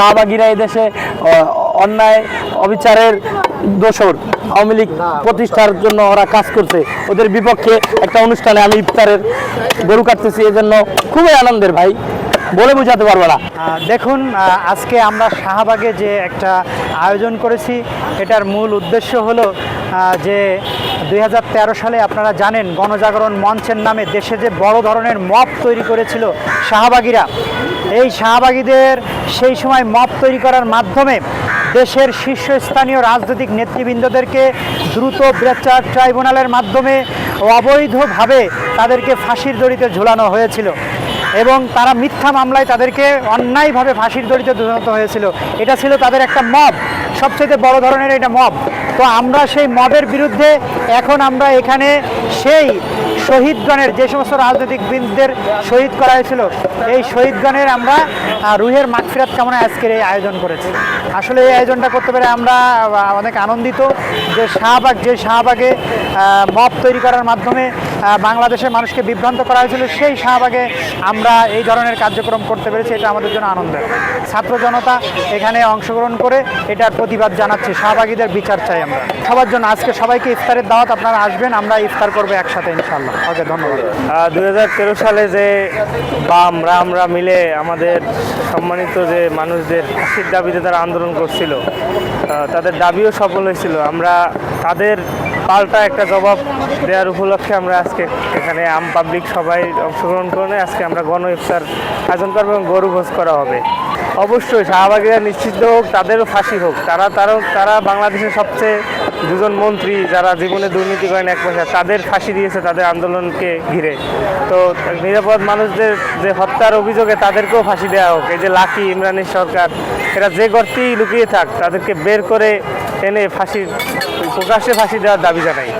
শাহবাগীরা এই দেশে অন্যায় অবিচারের দোষর আওয়ামী লীগ প্রতিষ্ঠার জন্য ওরা কাজ করছে। ওদের বিপক্ষে একটা অনুষ্ঠানে আমি ইফতারের গরু কাটতেছি এই জন্য খুবই আনন্দের ভাই। বলে বোঝাতে পারব না। দেখুন আজকে আমরা শাহবাগে যে একটা আয়োজন করেছি এটার মূল উদ্দেশ্য হলো যে দু হাজার তেরো সালে আপনারা জানেন গণজাগরণ মঞ্চের নামে দেশে যে বড় ধরনের মপ তৈরি করেছিল শাহবাগীরা। এই শাহবাগীদের সেই সময় মব তৈরি করার মাধ্যমে দেশের শীর্ষস্থানীয় রাজনৈতিক নেতৃবৃন্দদেরকে দ্রুত বিচার ট্রাইব্যুনালের মাধ্যমে অবৈধভাবে তাদেরকে ফাঁসির দড়িতে ঝুলানো হয়েছিল এবং তারা মিথ্যা মামলায় তাদেরকে অন্যায়ভাবে ফাঁসির দড়িতে ঝুলানো হয়েছিল। এটা ছিল তাদের একটা মব। সবচেয়ে বড় ধরনের এটা মব। তো আমরা সেই মবের বিরুদ্ধে এখন আমরা এখানে সেই শহীদগণের যে সমস্ত রাজনৈতিক বৃন্দদের শহীদ করা হয়েছিল, এই শহীদগণের আমরা রুহের মাগফিরাত কেমন আজকের এই আয়োজন করেছি। আসলে এই আয়োজনটা করতে পেরে আমরা অনেক আনন্দিত যে শাহবাগ, যে শাহবাগে মপ তৈরি করার মাধ্যমে বাংলাদেশের মানুষকে বিভ্রান্ত করা হয়েছিল। সেই শাহবাগে আমরা এই ধরনের কার্যক্রম করতে পেরেছি, এটা আমাদের জন্য আনন্দের। ছাত্র জনতা এখানে অংশগ্রহণ করে এটার প্রতিবাদ জানাচ্ছে। শাহবাগীদের বিচার চাই আমরা। সবার জন্য আজকে সবাইকে ইফতারের দাওয়াত, আপনারা আসবেন, আমরা ইফতার করব একসাথে ইনশাল্লাহ ওকে, ধন্যবাদ। দুই হাজার তেরো সালে যে বাম রামরা মিলে আমাদের সম্মানিত যে মানুষদের ফাঁসির দাবিতে তারা আন্দোলন করছিল তাদের দাবিও সফল হয়েছিল। আমরা তাদের পাল্টা একটা জবাব দেওয়ার উপলক্ষে আমরা আজকে এখানে আম পাবলিক সবাই অংশগ্রহণ করে আজকে আমরা গণ ইফতার আয়োজন করব এবং গরু ভোজ করা হবে। অবশ্যই শাহবাগীরা নিশ্চিত হোক, তাদেরও ফাঁসি হোক। তারা তারা তারা বাংলাদেশের সবচেয়ে দুজন মন্ত্রী যারা জীবনে দুর্নীতি করেন এক পয়সা, তাদের ফাঁসি দিয়েছে তাদের আন্দোলনকে ঘিরে। তো নিরাপদ মানুষদের যে হত্যার অভিযোগে তাদেরকেও ফাঁসি দেওয়া হোক, এই যে লাকি ইমরানের সরকার, এরা যে গর্তেই লুকিয়ে থাক, তাদেরকে বের করে এনে ফাঁসির প্রকাশ্যে ফাঁসি দেওয়ার দাবি জানাই।